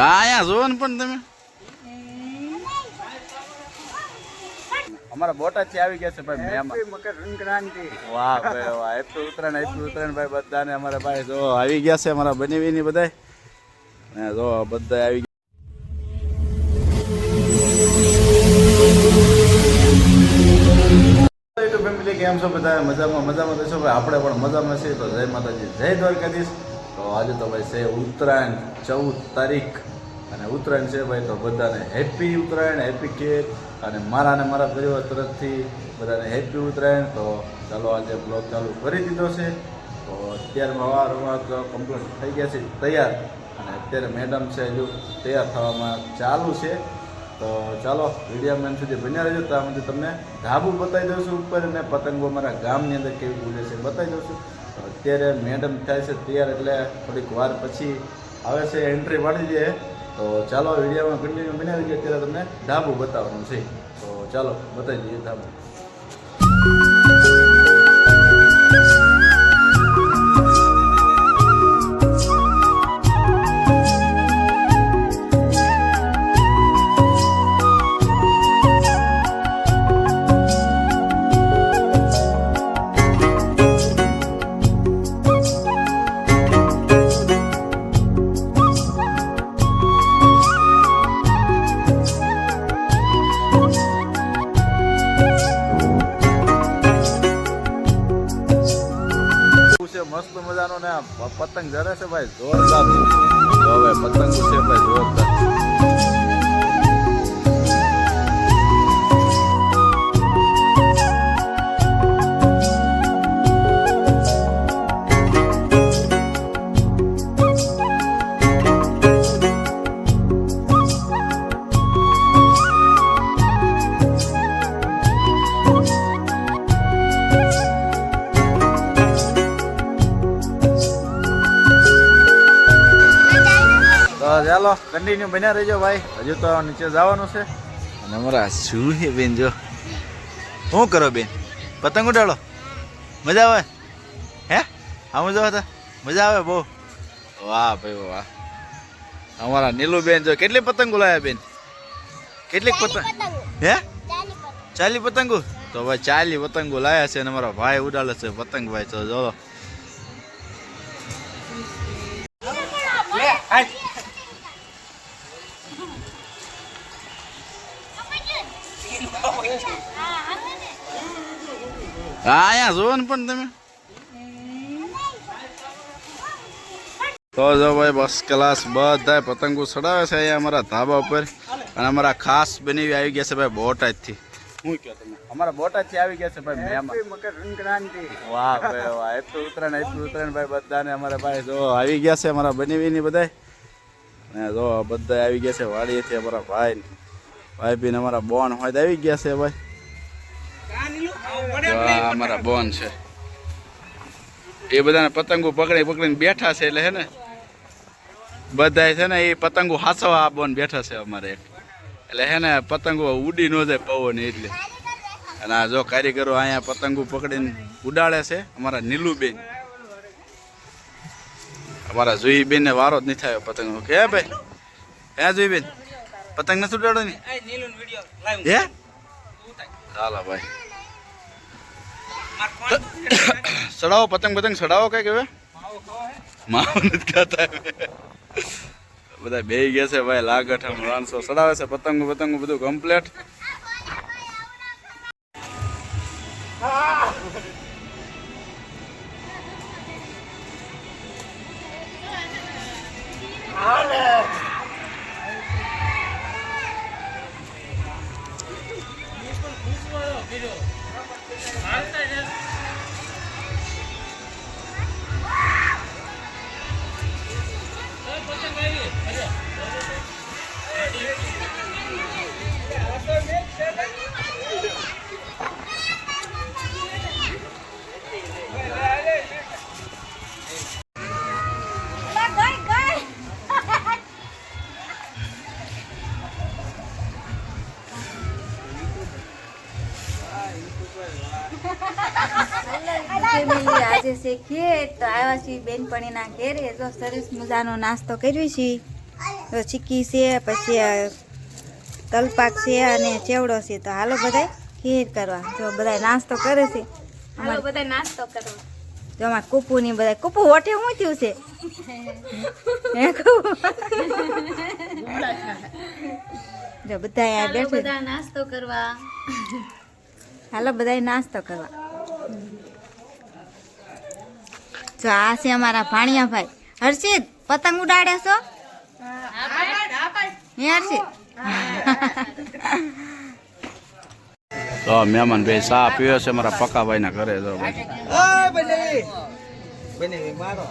હા અહીંયા જોવો ને પણ તમે. અમારા બોટાદથી આવી ગયા છે ભાઈ મહેમાન. મકર સંક્રાંતિ વાહ ભાઈ વાહ હેપી ઉત્તરાયણ હેપી ઉત્તરાયણ ભાઈ બધાને અમારા ભાઈ. જો આવી ગયા છે અમારા બનેવીની બધાય. ને જો બધા આવી ફેમિલી કેમ છો બધા? મજામાં મજામાં તો છો ભાઈ? આપણે પણ મજામાં છીએ. તો જય માતાજી જય દ્વારકાધીશ. તો આજે તો ભાઈ છે ઉત્તરાયણ ચૌદ તારીખ. અને ઉત્તરાયણ છે ભાઈ, તો બધાને હેપી ઉત્તરાયણ હેપી કેક. અને મારા અને મારા પરિવાર તરફથી બધાને હેપી ઉત્તરાયણ. તો ચાલો આજે બ્લોગ ચાલુ કરી દીધો છે. તો અત્યારે સવારમાં કમ્પ્લીટ થઈ ગયા છે, તૈયાર. અને અત્યારે મેડમ છે હજુ તૈયાર થવામાં ચાલુ છે. તો ચાલો વિડીયા મેન સુધી બન્યા રહેજો. તો સુધી તમને ધાબુ બતાવી દઉં છું ઉપર અને પતંગો અમારા ગામની અંદર કેવી ઉડે છે બતાવી દઉં છું. તો અત્યારે મેડમ થાય છે તૈયાર એટલે થોડીક વાર પછી આવે છે એન્ટ્રી પાડી દે તો ચાલો વિડીયોમાં કન્ટિન્યુ બનાવી દઈએ. અત્યારે તમને ધાબુ બતાવવાનું છે. તો ચાલો બતાવી દઈએ ધાબુ. પતંગ જરે છે ભાઈ જોરદાર. હવે પતંગો છે ભાઈ જોરદાર. ચાલો કન્ટિન્યુ બન્યા રહેજો ભાઈ. હજુ તો નીચે જવાનું છે. અને અમારા શું હે બેન જો? શું કરો બેન? પતંગ ઉડાડો. મજા આવે? હે? હા મજા આવે મજા આવે બહુ? વાહ ભાઈ વાહ અમારા નીલુ બેન જો કેટલી પતંગો લાવ્યા બેન? કેટલીક પતંગ? હે? ચાલી પતંગો. તો ભાઈ ચાલી પતંગો લાયા છે અને અમારા ભાઈ ઉડાડે છે પતંગ ભાઈ. તો જો અહીંયા જોવો ને પણ તમે. તો જો ભાઈ બસ ક્લાસ બધા પતંગો ચડાવે છે અહીંયા અમારા ધાબા ઉપર. અને અમારા ખાસ બની આવી ગયા છે ભાઈ બોટાદથી. હું કહો તમે અમારા બોટાદથી આવી ગયા છે ભાઈ મહેમાન મકર સંક્રાંતિ વાહ ભાઈ વાહ હેપી ઉત્તરાયણ હેપી ઉત્તરાયણ ભાઈ બધાને અમારા ભાઈ. જો આવી ગયા છે અમારા બનેવીની બધાય. ને જો બધા આવી ગયા છે વાડીએથી અમારા ભાઈ ભાઈ બીને અમારા બોન હોય તો આવી ગયા છે ભાઈ. તો આ અમારા બોન છે. એ બધાને પતંગો પકડી પકડીને બેઠા છે એટલે હે ને બધા છે ને એ પતંગો હાસવા આ બોન બેઠા છે અમારે એક. એટલે હે ને પતંગો ઉડી ન જાય પવન એટલે. અને આ જો કારીગરો અહીંયા પતંગો પકડીને ઉડાડે છે અમારા નીલુબેન. અમારા જુહીબેન ને વારો જ નહીં થયો પતંગ કે ભાઈ? હે જુઈબેન પતંગ નથી ઉડાડો ને હે? ચાલો ભાઈ. ચડાવો પતંગ પતંગ ચડાવો કઈ હવે માવો નથી ખાતા બધા બે ગયા છે ભાઈ, લાગઠ આમ રાણસો ચડાવે છે, પતંગ પતંગ બધું કમ્પ્લેટ આજે શીખીએ તો આવ્યા છીએ બેનપણીના ઘેરે. જો સરસ મજાનો નાસ્તો કર્યો છે. તો ચીક્કી છે પછી તલપાક છે અને ચેવડો છે. તો હાલો બધાય ખીર કરવા. જો બધા નાસ્તો કરે છે. હાલો બધા નાસ્તો કરવા જો અમારે કુપુ ની બધા કુપુ હોઠે શું થયું છે? જો બધા અહીંયા બેઠે. બધા નાસ્તો કરવા. હાલો બધાય નાસ્તો કરવા. જો આ છે અમારા ભાણિયાભાઈ. હર્ષિત પતંગ ઉડાડે છો? તો મહેમાન ભાઈ ચા પીવે છે મારા પક્કાભાઈ ના ઘરે. ભાઈ. મારો